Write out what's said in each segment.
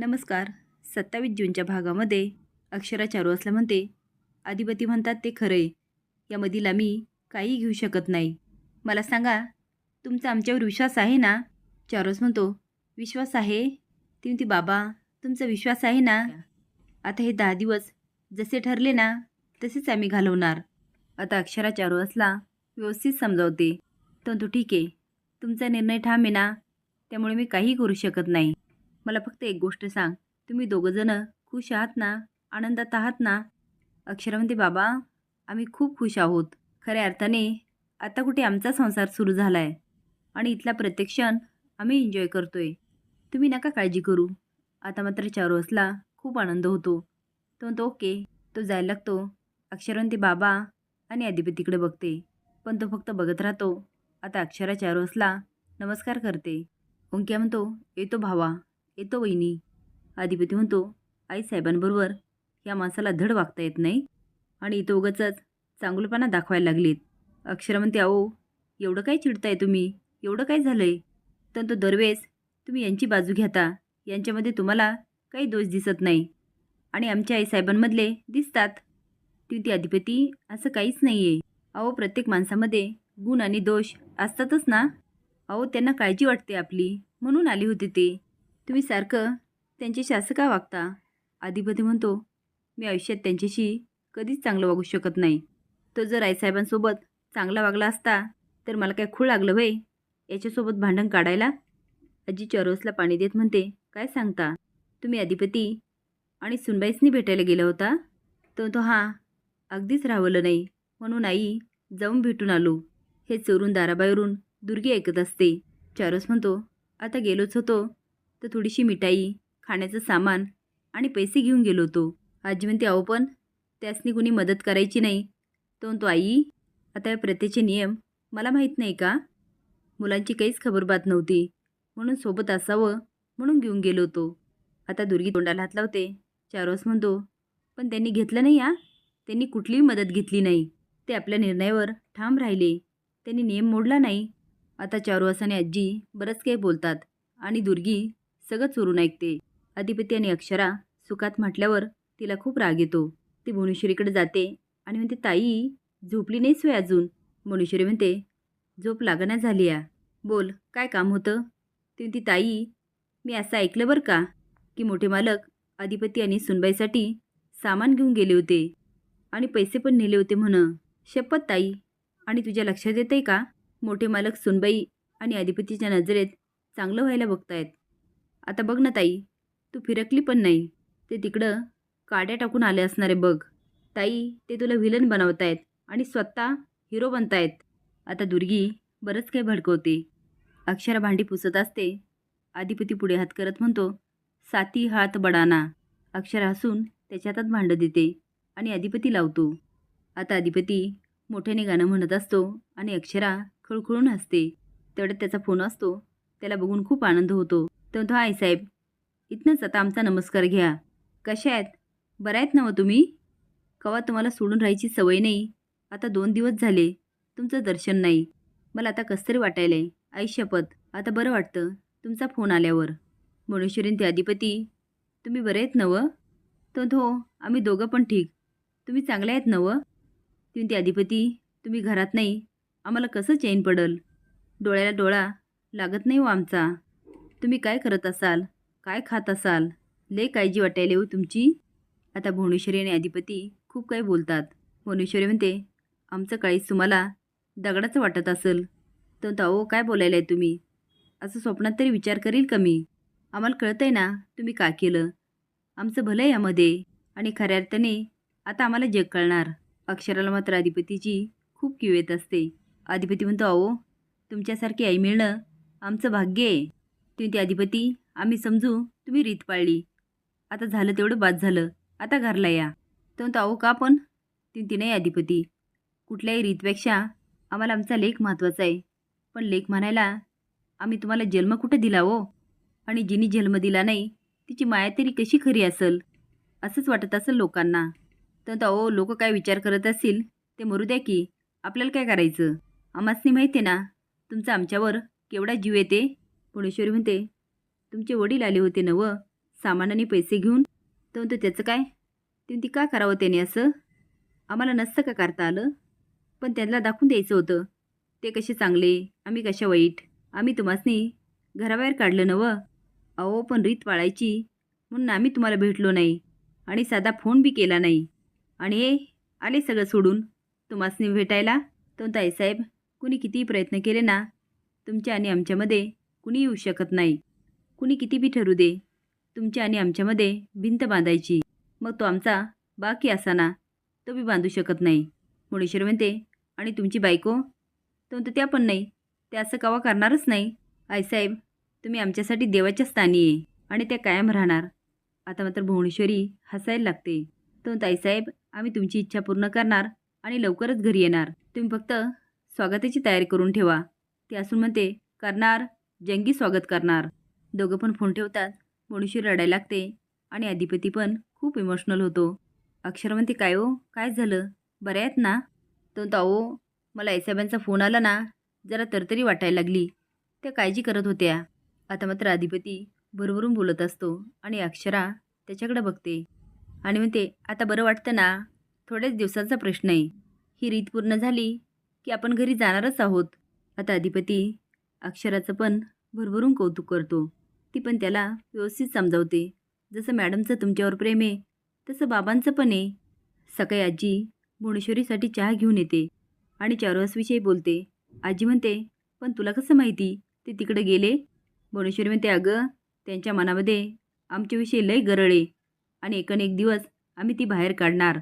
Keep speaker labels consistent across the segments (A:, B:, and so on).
A: नमस्कार. सत्तावीस जूनच्या भागामध्ये अक्षरा चारू असला म्हणते अधिपती म्हणतात ते खरं आहे. यामधील आम्ही काही घेऊ शकत नाही. मला सांगा तुमचा आमच्यावर विश्वास आहे ना? चारोस म्हणतो विश्वास आहे. ती म्हणते बाबा तुमचा विश्वास आहे ना? आता हे दहा दिवस जसे ठरले ना तसेच आम्ही घालवणार. आता अक्षरा चारू असला व्यवस्थित समजावते. तो तो ठीक आहे. तुमचा निर्णय ठाम आहे ना? त्यामुळे मी काही करू शकत नाही. मला फक्त एक गोष्ट सांग. तुम्ही दोघंजणं खुश आहात ना? आनंदात आहात ना? अक्षरा म्हणते बाबा आम्ही खूप खुश आहोत. खऱ्या अर्थाने आता कुठे आमचा संसार सुरू झाला आहे आणि इथला प्रत्येक क्षण आम्ही एन्जॉय करतोय. तुम्ही नका काळजी करू. आता मात्र चारू असला खूप आनंद होतो. तो म्हणतो ओके. तो जायला लागतो. अक्षरा बाबा आणि अधिपतीकडे बघते. पण तो फक्त बघत राहतो. आता अक्षरा चारू असला नमस्कार करते. ओंक्या म्हणतो येतो भावा. येतो वहिनी. अधिपती म्हणतो आई साहेबांबरोबर या माणसाला धड वागता येत नाही. आणि इथं उगाचच चांगलपणा दाखवायला लागलीत. अक्षर म्हणते अहो एवढं काय चिडताय तुम्ही? एवढं काय झालं आहे तर तो दरवेळेस तुम्ही यांची बाजू घेता. यांच्यामध्ये तुम्हाला काही दोष दिसत नाही. आणि आमच्या आईसाहेबांमधले दिसतात. ती ती अधिपती असं काहीच नाही आहे अहो प्रत्येक माणसामध्ये गुण आणि दोष असतातच ना? अहो त्यांना काळजी वाटते आपली. म्हणून आली होती ते. तुम्ही सारखं त्यांच्याशी असं का वागता? अधिपती म्हणतो मी आयुष्यात त्यांच्याशी कधीच चांगलं वागू शकत नाही. तो जर आईसाहेबांसोबत चांगला वागला असता तर मला काय खूळ लागलं वय याच्यासोबत भांडण काढायला? आजी चरोसला पाणी देत म्हणते काय सांगता? तुम्ही अधिपती आणि सुनबाईसनी भेटायला गेला होता? तो तो हा अगदीच राहवलं नाही. म्हणून आई जाऊन भेटून आलो. हे चोरून दाराबाहेरून दुर्गी ऐकत असते. चारोस म्हणतो आता गेलोच होतो. तर थोडीशी मिठाई खाण्याचं सामान आणि पैसे घेऊन गेलो होतो. आजी म्हणते अहो पण त्यासनी कुणी मदत करायची नाही. तो म्हणतो आई आता या प्रथेचे नियम मला माहीत नाही का? मुलांची काहीच खबरबात नव्हती. म्हणून सोबत असावं म्हणून घेऊन गेलो होतो. आता दुर्गी तोंडाला हात लावते. चारोस म्हणतो पण त्यांनी घेतलं नाही आ त्यांनी कुठलीही मदत घेतली नाही. ते आपल्या निर्णयावर ठाम राहिले. त्यांनी नियम मोडला नाही. आता चारुवास आणि आजी बरंच काही बोलतात आणि दुर्गी सगळं चोरून ऐकते. अधिपती आणि अक्षरा सुखात म्हटल्यावर तिला खूप राग येतो. ती भुवनेश्वरीकडे जाते आणि म्हणते ताई झोपली नाही सोय अजून? भुवनेश्वरी म्हणते झोप लागण्या झाली या. बोल काय काम होतं? ती म्हणते ताई मी असं ऐकलं बरं का की मोठे मालक अधिपती आणि सुनबाईसाठी सामान घेऊन गेले होते आणि पैसे पण नेले होते म्हण शपथ ताई. आणि तुझ्या लक्षात येतं आहे का? मोठे मालक सुनबाई आणि अधिपतीच्या नजरेत चांगलं व्हायला बघतायत. आता बघ ना ताई तू फिरकली पण नाही. ते तिकडं काड्या टाकून आले असणारे बघ. ताई ते तुला व्हिलन बनवतायत आणि स्वतः हिरो बनतायत. आता दुर्गी बरंच काही भडकवते. अक्षरा भांडी पुसत असते. आधिपती पुढे हात करत म्हणतो साती हात बडाना. अक्षरा हसून त्याच्या हातात भांडं देते आणि अधिपती लावतो. आता अधिपती मोठ्याने गाणं म्हणत असतो आणि अक्षरा खळखळून हसते. तेवढ्यात त्याचा फोन असतो. त्याला बघून खूप आनंद होतो. तर तो आई साहेब इथनंच आता आमचा नमस्कार घ्या. कशा आहेत? बरं आहेत ना मग तुम्ही? कवा तुम्हाला सोडून राहायची सवय नाही? आता दोन दिवस झाले तुमचं दर्शन नाही. मला आता कसं तरी वाटायला आहे आई शपथ आता बरं वाटतं तुमचा फोन आल्यावर. मनुष्यरीन ते अधिपती तुम्ही बरे आहेत नवं तो धो आम्ही दोघं पण ठीक. तुम्ही चांगले आहेत नवं तुम्ही ते अधिपती तुम्ही घरात नाही. आम्हाला कसं चैन पडल? डोळ्याला डोळा लागत नाही हो आमचा. तुम्ही काय करत असाल? काय खात असाल? लय काळजी वाटायला हो तुमची. आता भुवनेश्वरी आणि अधिपती खूप काही बोलतात. भुवनेश्वरी म्हणते आमचं काळीच तुम्हाला दगडाचं वाटत असेल. तर अहो काय बोलायला आहे तुम्ही? असं स्वप्नात तरी विचार करील का मी? आम्हाला कळतं आहे ना तुम्ही का केलं? आमचं भलं आहे यामध्ये आणि खऱ्या अर्थाने आता आम्हाला जग कळणार. अक्षराला मात्र अधिपतीची खूप किव येत असते. अधिपती म्हणतो अहो तुमच्यासारखी आई मिळणं आमचं भाग्य आहे. ते अधिपती आम्ही समजू तुम्ही रीत पाळली. आता झालं तेवढं बाद झालं आता घरला या. तो म्हणतो अहो का पण? ती नाही अधिपती. कुठल्याही रीतपेक्षा आम्हाला आमचा लेख महत्त्वाचा आहे. पण लेख म्हणायला आम्ही तुम्हाला जन्म कुठे दिला हो? आणि जिनी जन्म दिला नाही तिची माया तरी कशी खरी असेल? असंच वाटत असेल लोकांना. तर अहो लोक काय विचार करत असतील ते मरू द्या की. आपल्याला काय करायचं? आम्हासनी माहिती आहे ना तुमचा आमच्यावर केवढा जीव येते पुणेश्वरी म्हणते तुमचे वडील आले होते नव सामानाने पैसे घेऊन. तो म्हणतो त्याचं काय? ते म्हणते का करावं त्याने असं? आम्हाला नसतं का करता आलं? पण त्यांना दाखवून द्यायचं होतं. ते कसे चांगले? आम्ही कशा वाईट? आम्ही तुम्हासनी घराबाहेर काढलं नवं? अहो पण रीत पाळायची. म्हणून आम्ही तुम्हाला भेटलो नाही. आणि साधा फोन बी केला नाही. आणि हे आले सगळं सोडून. तुम्हासनी भेटायला? तो ताईसाहेब कुणी कितीही प्रयत्न केले ना तुमच्या आणि आमच्यामध्ये कुणी येऊ शकत नाही. कुणी किती बी ठरू दे. तुमच्या आणि आमच्यामध्ये भिंत बांधायची. मग तो आमचा बाकी असाना. तो बी बांधू शकत नाही. मुळेश्वर म्हणते आणि तुमची बायको? तो म्हणतो त्या पण नाही. ते असं कवा करणारच नाही. आईसाहेब तुम्ही आमच्यासाठी देवाच्या स्थानी आहे आणि त्या कायम राहणार. आता मात्र भुवनेश्वरी हसायला लागते. तो आईसाहेब आम्ही तुमची इच्छा पूर्ण करणार आणि लवकरच घरी येणार. तुम्ही फक्त स्वागताची तयारी करून ठेवा. ते असून म्हणते करणार जंगी स्वागत करणार. दोघं पण फोन ठेवतात. मनुष्य रडायला लागते आणि अधिपती पण खूप इमोशनल होतो. अक्षर म्हणते काय हो? काय झालं? बऱ्या आहेत ना? तो ताओ मला आईसाहेबांचा फोन आला ना जरा तरतरी वाटायला लागली. त्या काळजी करत होत्या. आता मात्र अधिपती भरभरून बोलत असतो आणि अक्षरा त्याच्याकडे बघते. आणि म्हणते आता बरं वाटतं ना? थोड्याच दिवसांचा प्रश्न आहे. ही रीत पूर्ण झाली की आपण घरी जाणारच आहोत. आता अधिपती अक्षराचं पण भरभरून कौतुक करतो. ती पण त्याला व्यवस्थित समजावते. जसं मॅडमचं तुमच्यावर प्रेम आहे तसं बाबांचं पण आहे. सकाळी आजी भुवनेश्वरीसाठी चहा घेऊन येते आणि चारवासविषयी बोलते. आजी म्हणते पण तुला कसं माहिती? ते तिकडे गेले? भुवनेश्वरी म्हणते अगं त्यांच्या मनामध्ये आमच्याविषयी लय गरळ आहे आणि एकन एक दिवस आम्ही ती बाहेर काढणार.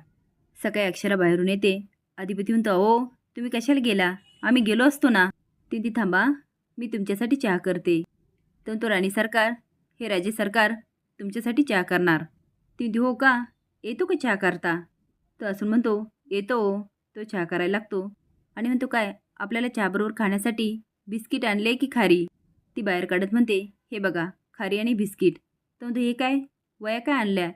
A: सकाळी अक्षरा बाहेरून येते. अधिपती म्हणतो अहो तुम्ही कशाला गेला? आम्ही गेलो असतो ना. ती ती थांबा मी तुमच्यासाठी चहा करते. तर तो राणी सरकार हे राजे सरकार तुमच्यासाठी चहा करणार. ती म्हणते हो का? येतो का चहा करता? तो असून म्हणतो येतो तो चहा करायला लागतो. आणि म्हणतो काय आपल्याला चहाबरोबर खाण्यासाठी बिस्किट आणले की खारी? ती बाहेर काढत म्हणते हे बघा खारी आणि बिस्किट. तर म्हणतो हे काय? वया काय आणल्या?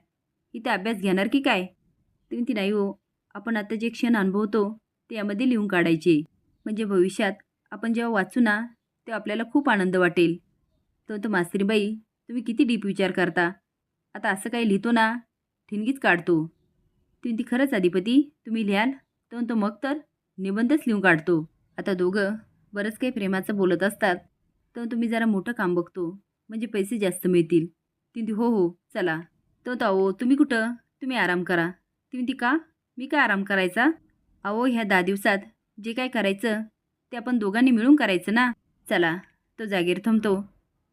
A: इथे अभ्यास घेणार की काय? ती म्हणते नाही हो आपण आता जे क्षण अनुभवतो ते यामध्ये लिहून काढायचे. म्हणजे भविष्यात आपण जेव्हा वाचू ना ते आपल्याला खूप आनंद वाटेल. तर तो मास्त्रीबाई तुम्ही किती डीप विचार करता. आता असं काही लिहितो ना ठिणगीच काढतो. ती खरंच अधिपती तुम्ही लिहाल? तर तो मग तर निबंधच लिहून काढतो. आता दोघं बरंच काही प्रेमाचं बोलत असतात. तर तुम्ही जरा मोठं काम बघतो. म्हणजे पैसे जास्त मिळतील. ती हो हो चला. तो तो अहो तुम्ही कुठं? तुम्ही आराम करा. ती का? मी काय आराम करायचा? अहो ह्या दहा दिवसात जे काय करायचं ते आपण दोघांनी मिळून करायचं ना. चला तो जागीर थांबतो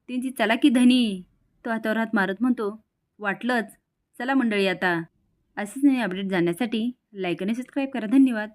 A: त्यांची चला की धनी तो हातावर हात मारत म्हणतो वाटलंच. चला मंडळी आता. असेच नवीन अपडेट जाण्यासाठी लाईक आणि सबस्क्राईब करा. धन्यवाद.